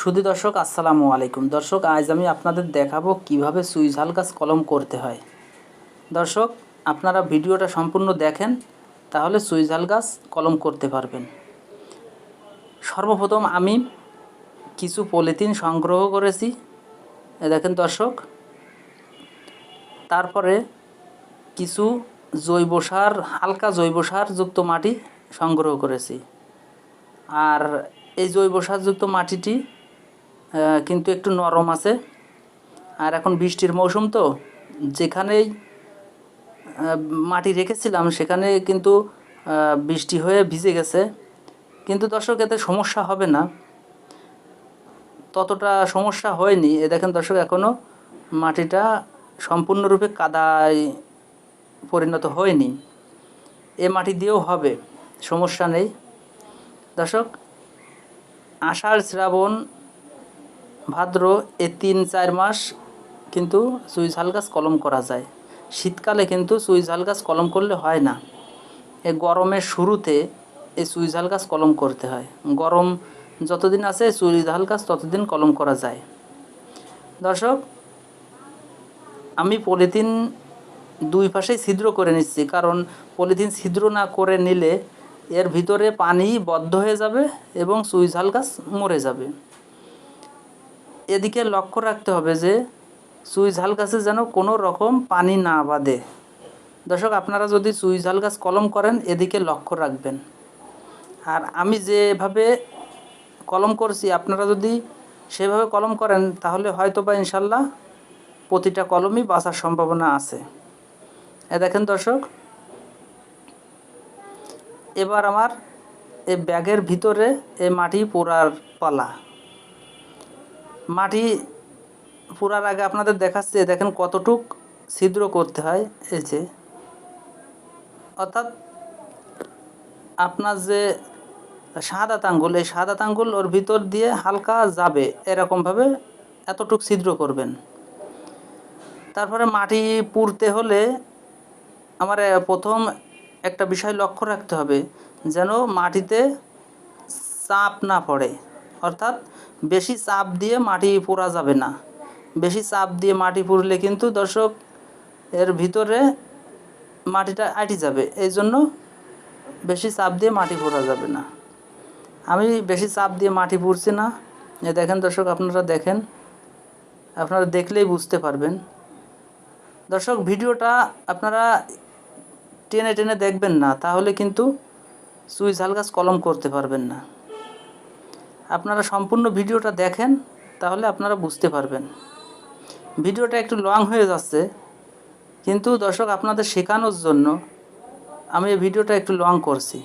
শুধু দর্শক, আসসালামু আলাইকুম। দর্শক, আজ আমি আপনাদের দেখাবো কীভাবে সুইঝাল গাছ কলম করতে হয়। দর্শক, আপনারা ভিডিওটা সম্পূর্ণ দেখেন, তাহলে সুইঝাল গাছ কলম করতে পারবেন। সর্বপ্রথম আমি কিছু পলিথিন সংগ্রহ করেছি। দেখেন দর্শক, তারপরে কিছু জৈব সার, হালকা জৈব সার যুক্ত মাটি সংগ্রহ করেছি। আর এই জৈব সারযুক্ত মাটিটি কিন্তু একটু নরম আছে। আর এখন বৃষ্টির মৌসুম তো, যেখানেই মাটি রেখেছিলাম সেখানে কিন্তু বৃষ্টি হয়ে ভিজে গেছে। কিন্তু দর্শক, এতে সমস্যা হবে না। ততটা সমস্যা হয়নি। এ দেখেন দর্শক এখনও মাটিটা সম্পূর্ণরূপে কাদায় পরিণত হয়নি। এ মাটি দিয়েও হবে, সমস্যা নেই। দর্শক, আষাঢ় শ্রাবণ ভাদ্র এ তিন চার মাস কিন্তু সুইঝাল গাছ কলম করা যায়। শীতকালে কিন্তু সুইঝাল গাছ কলম করলে হয় না। এ গরমের শুরুতে এই সুইঝাল গাছ কলম করতে হয়। গরম যতদিন আছে সুইঝাল গাছ ততদিন কলম করা যায়। দর্শক, আমি পলিথিন দুই পাশেই ছিদ্র করে নিচ্ছি। কারণ পলিথিন ছিদ্র না করে নিলে এর ভিতরে পানি বদ্ধ হয়ে যাবে এবং সুইঝাল গাছ মরে যাবে। এদিকে লক্ষ্য রাখতে হবে যে সুইঝাল গাছে যেন কোনো রকম পানি না বাঁধে। দর্শক, আপনারা যদি সুইঝাল গাছ কলম করেন, এদিকে লক্ষ্য রাখবেন। আর আমি যেভাবে কলম করছি, আপনারা যদি সেভাবে কলম করেন, তাহলে হয়তো বা ইনশাল্লাহ প্রতিটা কলমই বাঁচার সম্ভাবনা আছে। এ দেখেন দর্শক, এবার আমার এই ব্যাগের ভিতরে এই মাটি পোড়ার পালা। মাটি পোড়ার আগে আপনাদের দেখাচ্ছি, দেখেন কতটুক ছিদ্র করতে হয়, এই যে। অর্থাৎ আপনার যে সাদা আঙ্গুল এই সাদা আঙ্গুল ওর ভিতর দিয়ে হালকা যাবে এরকমভাবে এতটুক ছিদ্র করবেন। তারপরে মাটি পুড়তে হলে আমার প্রথম একটা বিষয় লক্ষ্য রাখতে হবে, যেন মাটিতে চাপ না পড়ে। অর্থাৎ বেশি চাপ দিয়ে মাটি পোড়া যাবে না। বেশি চাপ দিয়ে মাটি পুড়লে কিন্তু দর্শক এর ভিতরে মাটিটা আটি যাবে এই জন্য বেশি চাপ দিয়ে মাটি পোড়া যাবে না। আমি বেশি চাপ দিয়ে মাটি পুড়ছি না। দেখেন দর্শক, আপনারা দেখেন, আপনারা দেখলেই বুঝতে পারবেন। দর্শক, ভিডিওটা আপনারা টেনে টেনে দেখবেন না, তাহলে কিন্তু সুইচ গাছ কলম করতে পারবেন না। আপনারা সম্পূর্ণ ভিডিওটা দেখেন, তাহলে আপনারা বুঝতে পারবেন। ভিডিওটা একটু লং হয়ে যাচ্ছে, কিন্তু দর্শক, আপনাদের শেখানোর জন্য আমি এই ভিডিওটা একটু লং করছি।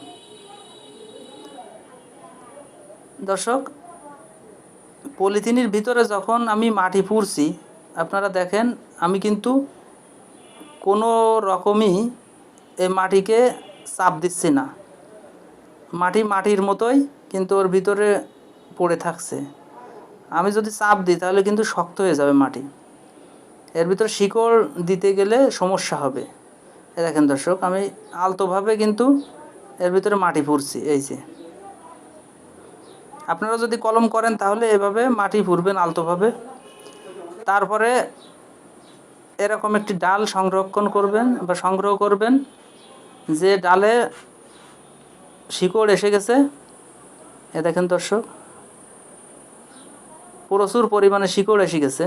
দর্শক, পলিথিনের ভিতরে যখন আমি মাটি পুড়ছি, আপনারা দেখেন, আমি কিন্তু কোনো রকমই এই মাটিকে চাপ দিচ্ছি না। মাটি মাটির মতোই, কিন্তু ওর ভিতরে পড়ে থাকছে। আমি যদি চাপ দিই, তাহলে কিন্তু শক্ত হয়ে যাবে মাটি। এর ভিতরে শিকড় দিতে গেলে সমস্যা হবে। এ দেখেন দর্শক, আমি আলতোভাবে কিন্তু এর ভিতরে মাটি পুড়ছি এই যে। আপনারা যদি কলম করেন, তাহলে এভাবে মাটি পুরবেন আলতোভাবে। তারপরে এরকম একটি ডাল সংরক্ষণ করবেন বা সংগ্রহ করবেন, যে ডালে শিকড় এসে গেছে। এ দেখেন দর্শক প্রচুর পরিমাণে শিকড় এসে গেছে।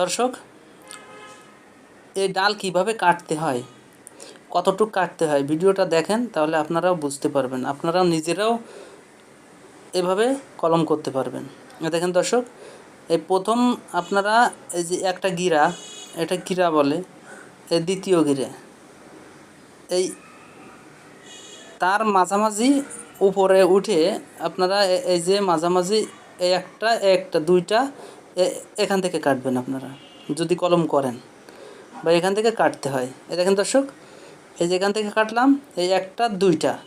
দর্শক, এই ডাল কীভাবে কাটতে হয়, কতটুক কাটতে হয়, ভিডিওটা দেখেন, তাহলে আপনারাও বুঝতে পারবেন। আপনারাও নিজেরাও এভাবে কলম করতে পারবেন। দেখেন দর্শক, এই প্রথম আপনারা এই যে একটা গিরা, এটা গিরা বলে, এই দ্বিতীয় গিরে, এই তার মাঝামাঝি উপরে উঠে আপনারা এই যে মাঝামাঝি একটা একটা, দুইটা, এ- এখান থেকে কাটবেন আপনারা, যদি কলম করেন। বা এখান থেকে কাটতে হয়। এই দেখেন দর্শক, এই যে এখান থেকে কাটলাম, এই একটা, দুইটা,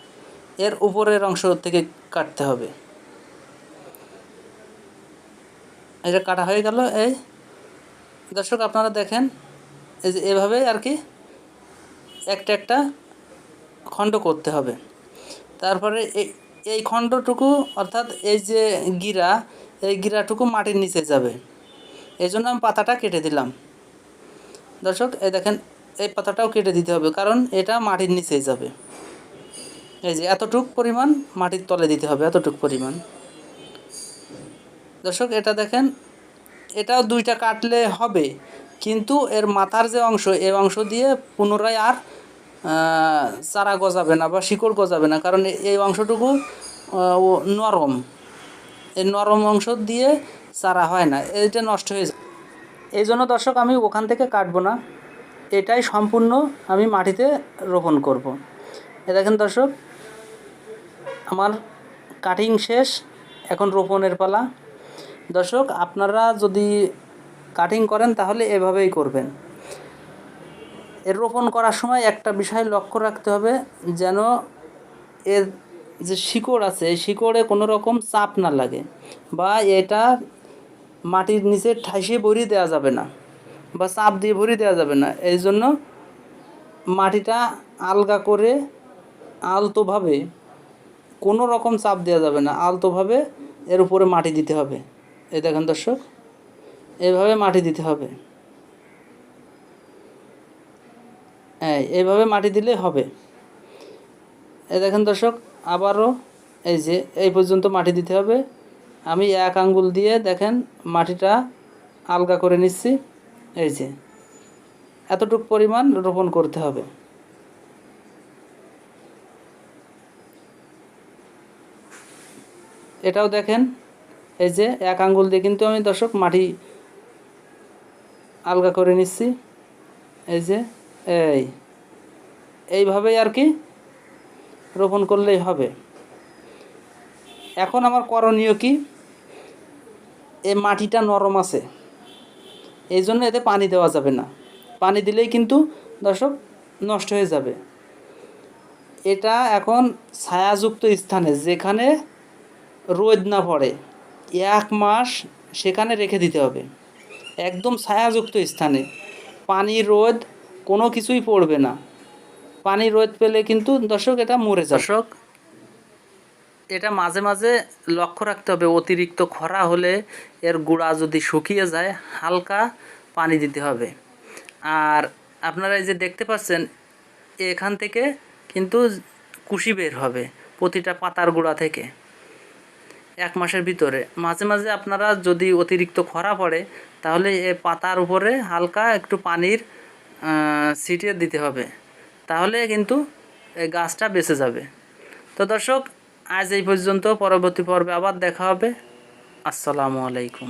এর উপরের অংশ থেকে কাটতে হবে। এটা কাটা হয়ে গেল, এই দর্শক আপনারা দেখেন, এই যে এভাবে আর কি, একটা একটা খণ্ড করতে হবে। তারপরে এই খণ্ডটুকু, অর্থাৎ এই যে গিরা, এই গিরাটুকু মাটির নিচে যাবে। এই জন্য আমি পাতাটা কেটে দিলাম। দর্শক, এই দেখেন, এই পাতাটাও কেটে দিতে হবে, কারণ এটা মাটির নিচেই যাবে। এই যে এতটুক পরিমাণ মাটির তলে দিতে হবে, এতটুক পরিমাণ। দর্শক, এটা দেখেন, এটাও দুইটা কাটলে হবে, কিন্তু এর মাথার যে অংশ এই অংশ দিয়ে পুনরায় আর চারা গজাবে না বা শিকড় গজাবে না, কারণ এই অংশটুকু নরম। এই নরম অংশ দিয়ে চারা হয় না এইটা নষ্ট হয়ে যায়। এই জন্য দর্শক, আমি ওখান থেকে কাটবো না। এটাই সম্পূর্ণ আমি মাটিতে রোপণ করব। এ দেখেন দর্শক, আমার কাটিং শেষ, এখন রোপণের পালা। দর্শক, আপনারা যদি কাটিং করেন, তাহলে এভাবেই করবেন। এর রোপণ করার সময় একটা বিষয় লক্ষ্য রাখতে হবে যেন এর যে শিকড় আছে, এই শিকড়ে কোনো রকম চাপ না লাগে বা এটা মাটির নিচে ঠাইসে ভরিয়ে দেওয়া যাবে না বা চাপ দিয়ে ভরি দেওয়া যাবে না। এই জন্য মাটিটা আলগা করে আলতোভাবে কোনো রকম চাপ দেওয়া যাবে না, আলতোভাবে এর উপরে মাটি দিতে হবে। এই দেখেন দর্শক, এভাবে মাটি দিতে হবে। হ্যাঁ এইভাবে মাটি দিলে হবে। এ দেখেন দর্শক, আবারও এই যে, এই পর্যন্ত মাটি দিতে হবে। আমি এক আঙ্গুল দিয়ে দেখেন মাটিটা আলগা করে নিচ্ছি। এই যে, এতটুক পরিমাণ রোপণ করতে হবে। এটাও দেখেন, এই যে, এক আঙ্গুল দিয়ে কিন্তু আমি দর্শক মাটি আলগা করে নিচ্ছি। এই যে এই, এইভাবেই আর কি রোপণ করলেই হবে। এখন আমার করণীয় কি? এই মাটিটা নরম আছে। এই জন্য এতে পানি দেওয়া যাবে না। পানি দিলেই কিন্তু দর্শক নষ্ট হয়ে যাবে। এটা এখন ছায়াযুক্ত স্থানে যেখানে রোদ না পড়ে, এক মাস সেখানে রেখে দিতে হবে। একদম ছায়াযুক্ত স্থানে। পানি রোদ কোনো কিছুই পড়বে না। পানি রোদ পেলে কিন্তু দর্শক এটা মরে যাবে। দর্শক, এটা মাঝে মাঝে লক্ষ্য রাখতে হবে, অতিরিক্ত খরা হলে এর গুঁড়া যদি শুকিয়ে যায়, হালকা পানি দিতে হবে। আর আপনারা এই যে দেখতে পাচ্ছেন, এখান থেকে কিন্তু কুশি বের হবে প্রতিটা পাতার গুঁড়া থেকে। এক মাসের ভিতরে। মাঝে মাঝে আপনারা যদি অতিরিক্ত খরা পড়ে, তাহলে এ পাতার উপরে হালকা একটু পানির ছিটিয়ে দিতে হবে। তাহলে কিন্তু গাছটা বেঁচে যাবে। তো দর্শক, আজ এই পর্যন্ত। পরবর্তী পর্বে আবার দেখা হবে। আসসালামু আলাইকুম।